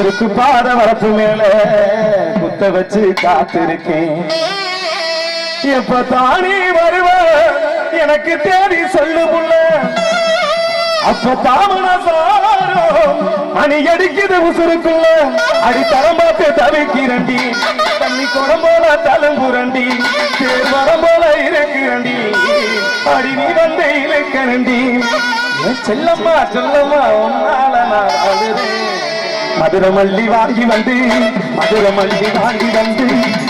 இருக்கு பாத வரப்பு மேல. குத்த வச்சு காத்திருக்கேன். எப்ப தானே வருவ? எனக்கு தேடி சொல்லு புள்ள அப்ப தாமன சாரம் மணி அடிக்குது உசுருக்குள்ள. அடி தரம் பார்த்து தவிக்கிறண்டி தண்ணி குடம் போல தலங்குரண்டி தேர் மரம் போல இருக்கிறண்டி அடி நீ வந்து இழுக்கரண்டி செல்லம்மா செல்லம்மா உன்னால நான் அழுதேன். மதுரமல்லி வாங்கி வந்து மதுரமல்லி வாங்கி வந்து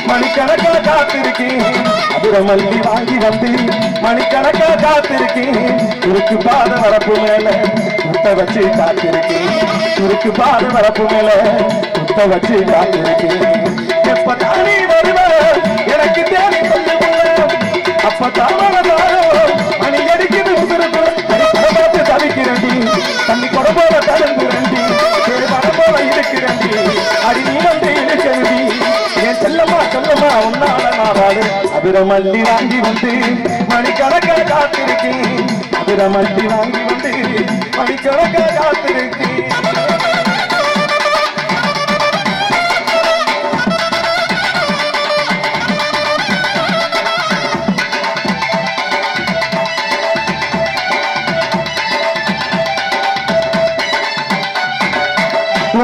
மணிக்கணக்கா காத்திருக்கேன். மதுரமல்லி வாங்கி வந்து மணிக்கணக்கா காத்திருக்கேன். இருக்கு பாத வரப்பு மேல முத்த வச்சு காத்திருக்கேன். இருக்கு பாத வரப்பு மேல முத்த வச்சு காத்திருக்கேன். எப்ப தானே வருவ? எனக்கு தேடி சொல்லு அப்ப தாமரை என் செல்லம்மா செல்லம்மா உன்னால நாவாடு அபிரமல்லி வாங்கி வந்து மணிக்கணக்க காத்திருக்கேன். அபிரமல்லி வாங்கி வந்து மணிக்கணக்க காத்திருக்கேன்.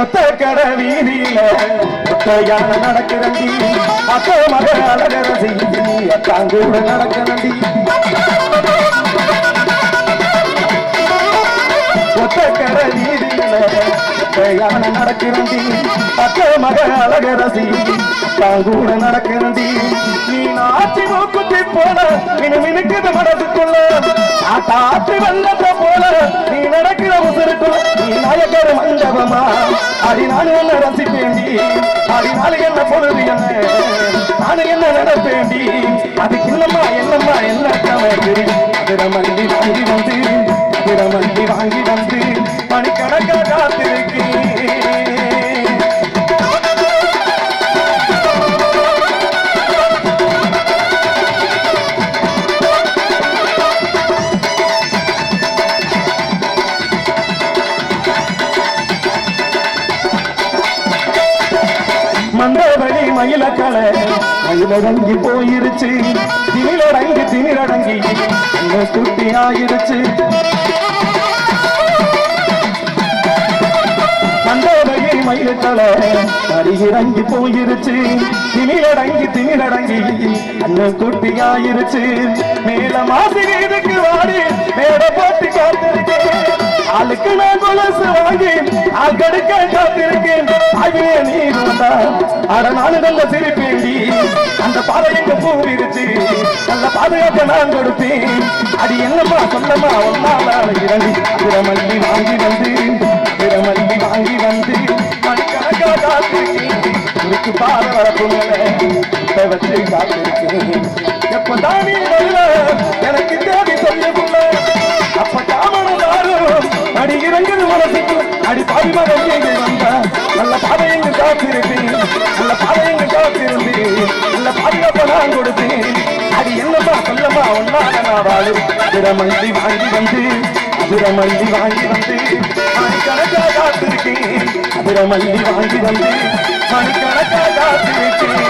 ஒத்த கட வீதியில ஒத்தையான நடக்கிறண்டி அத்த மக அழகரசி அத்தாங்கூட நடக்கிறந்தி ஒத்த கட வீதியில ஒத்தையான மக அழகரசி தாங்கூட நடக்கிறந்தி நீ நாச்சி மூக்குத்தி போல மினு மினுக்குது மனசுக்குள்ள. ஆட்டாற்றி வெள்ளத்தை போல நீ நடக்கிற உசுருக்குள்ள நீ நாயக்கர் மண்டபமா? அடி நானு என்ன ரசிப்பேண்டி? அடி நாளு என்ன பொழுது என்ன? நானு என்ன நடப்பேண்டி? அதுக்கு மந்தவழி மயிலக்கலை மயிலடங்கி போயிருச்சு. திமிழடங்கி திமிழடங்கி என்ன குட்டி ஆயிருச்சு மந்தவழி மயிலக்கலை மடியிறங்கி போயிருச்சு. திமிழடங்கி திமிழடங்கி அண்ணன் குட்டி ஆயிருச்சு மேல மாசி வீதுக்கு வாடி. அட நானு நல்ல சிரிப்பேண்டி அந்த பாதை எங்க பூவிருச்சு நல்ல பாதுகாப்ப நான் கொடுத்தேன். அது என்னப்பா சொல்லம்மா ஒன்னால இறங்கி திறமல்லி வாங்கி வந்து. திறமல்லி வாங்கி வந்து. மணிக்கணக்கா காத்திருக்கேன். குறுக்கு பாதை வரப்பு மேலே எங்க காத்திருப்பேன் நல்ல பாதை எங்க பாதுகாப்ப நான் கொடுத்தேன். அடி என்னம்மா சொல்லம்மா ஒன்னால நான் வாழு அதிரமல்லி வாங்கி வந்து அதிரமல்லி வாங்கி வந்து மணிக்கணக்கா காத்திருக்கேன். அதிரமல்லி வாங்கி வந்து மணிக்கணக்கா காத்திருக்கேன்.